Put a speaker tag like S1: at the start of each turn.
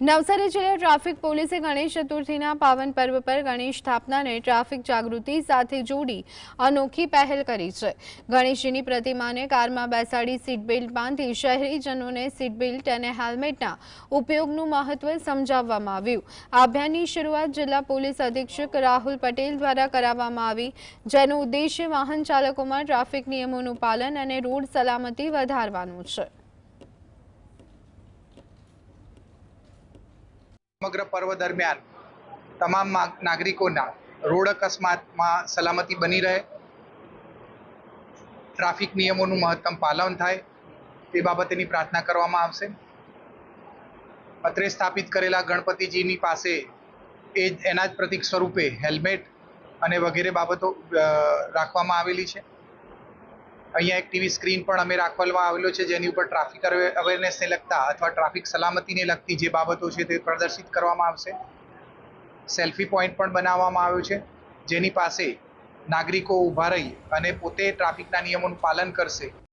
S1: નવસારી જિલ્લા ટ્રાફિક પોલીસે ગણેશ ચતુર્થીના પાવન પર્વ પર ગણેશ સ્થાપનાને ટ્રાફિક જાગૃતિ સાથે જોડી અનોખી પહેલ કરી છે. ગણેશજીની પ્રતિમાને કારમાં બેસાડી સીટ બેલ્ટ બાંધી શહેરીજનોને સીટ બેલ્ટ અને હેલ્મેટના ઉપયોગનું મહત્વ સમજાવવામાં આવ્યું. આ અભિયાનની શરૂઆત જિલ્લા પોલીસ અધિક્ષક રાહુલ પટેલ દ્વારા કરાવવામાં આવી, જેનો ઉદ્દેશ્ય વાહન ચાલકોમાં ટ્રાફિક નિયમોનું પાલન અને રોડ સલામતી વધારવાનું છે.
S2: સમગ્ર પર્વ દરમિયાન તમામ નાગરિકોના રોડ અકસ્માતમાં સલામતી બની રહે. ટ્રાફિક નિયમોનું મહત્તમ પાલન થાય, તે બાબતેની પ્રાર્થના કરવામાં આવશે. અત્રે સ્થાપિત કરેલા ગણપતિજીની પાસે એ એના જ પ્રતિક સ્વરૂપે હેલ્મેટ અને વગેરે બાબતો રાખવામાં આવેલી છે. અહીંયા એક ટીવી સ્ક્રીન પણ અમે રાખવામાં આવેલો છે, જેની ઉપર ટ્રાફિક અવેરનેસને લગતા અથવા ટ્રાફિક સલામતીને લગતી જે બાબતો છે તે પ્રદર્શિત કરવામાં આવશે. સેલ્ફી પોઈન્ટ પણ બનાવવામાં આવ્યો છે, જેની પાસે નાગરિકો ઊભા રહી અને પોતે ટ્રાફિકના નિયમોનું પાલન કરશે.